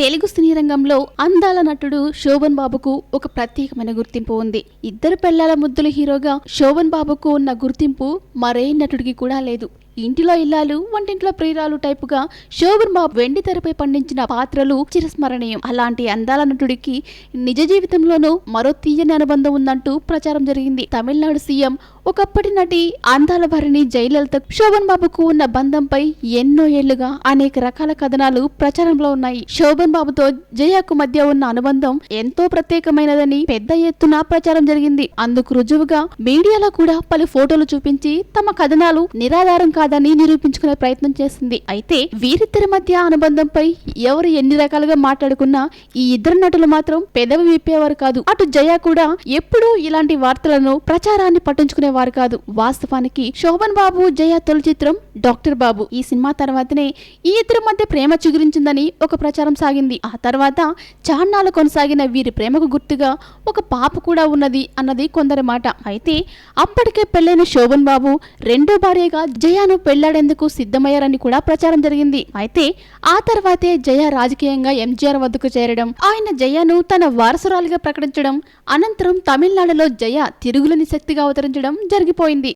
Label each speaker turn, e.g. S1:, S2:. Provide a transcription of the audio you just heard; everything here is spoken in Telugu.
S1: తెలుగు సినీ రంగంలో అందాల నటుడు శోభన్ బాబుకు ఒక ప్రత్యేకమైన గుర్తింపు ఉంది. ఇద్దరు పెళ్ళాల ముద్దుల హీరోగా శోభన్ బాబుకు ఉన్న గుర్తింపు మరే నటుడికి కూడా లేదు. ఇంటిలో ఇల్లాలు వంటింట్లో ప్రియురాలు టైపుగా శోభన్ బాబు వెండి తెరపై పండించిన పాత్రలు చిరస్మరణీయం. అలాంటి అందాల నటుడికి నిజ జీవితంలోనూ మరో తీయని అనుబంధం ఉందంటూ ప్రచారం జరిగింది. తమిళనాడు సీఎం ఒకప్పటి నటి అందాల భరణి జయలలిత శోభన్ బాబుకు ఉన్న బంధంపై ఎన్నో ఏళ్ళుగా అనేక రకాల కథనాలు ప్రచారంలో ఉన్నాయి. శోభన్ బాబుతో జయకు మధ్య ఉన్న అనుబంధం ఎంతో ప్రత్యేకమైనదని పెద్ద ఎత్తున ప్రచారం జరిగింది. అందుకు రుజువుగా మీడియాలో కూడా పలు ఫోటోలు చూపించి తమ కథనాలు నిరాధారం కాదని నిరూపించుకునే ప్రయత్నం చేసింది. అయితే వీరిద్దరి మధ్య అనుబంధంపై ఎవరు ఎన్ని రకాలుగా మాట్లాడుకున్నా ఈ ఇద్దరు నటులు మాత్రం పెదవి విప్పేవారు కాదు. అటు జయ కూడా ఎప్పుడూ ఇలాంటి వార్తలను ప్రచారాన్ని పట్టించుకునేవారు కాదు. వాస్తవానికి శోభన్ బాబు జయ తొలి చిత్రం డాక్టర్ బాబు. ఈ సినిమా తర్వాతనే ఈ ఇద్దరి మధ్య ప్రేమ చిగురించిందని ఒక ప్రచారం సాగింది. ఆ తర్వాత చాన్నాళ్ళు కొనసాగిన వీరి ప్రేమకు గుర్తుగా ఒక పాప కూడా ఉన్నది అన్నది కొందరి మాట. అయితే అప్పటికే పెళ్ళైన శోభన్ బాబు రెండో భార్యగా జయాను పెళ్ళాడేందుకు సిద్ధమయ్యారని కూడా ప్రచారం జరిగింది. అయితే ఆ తర్వాతే జయ రాజకీయంగా ఎంజీఆర్ వద్దకు చేరడం ఆయన జయను తన వారసురాలిగా ప్రకటించడం అనంతరం తమిళనాడులో జయ తిరుగులేని శక్తిగా అవతరించడం జరిగిపోయింది.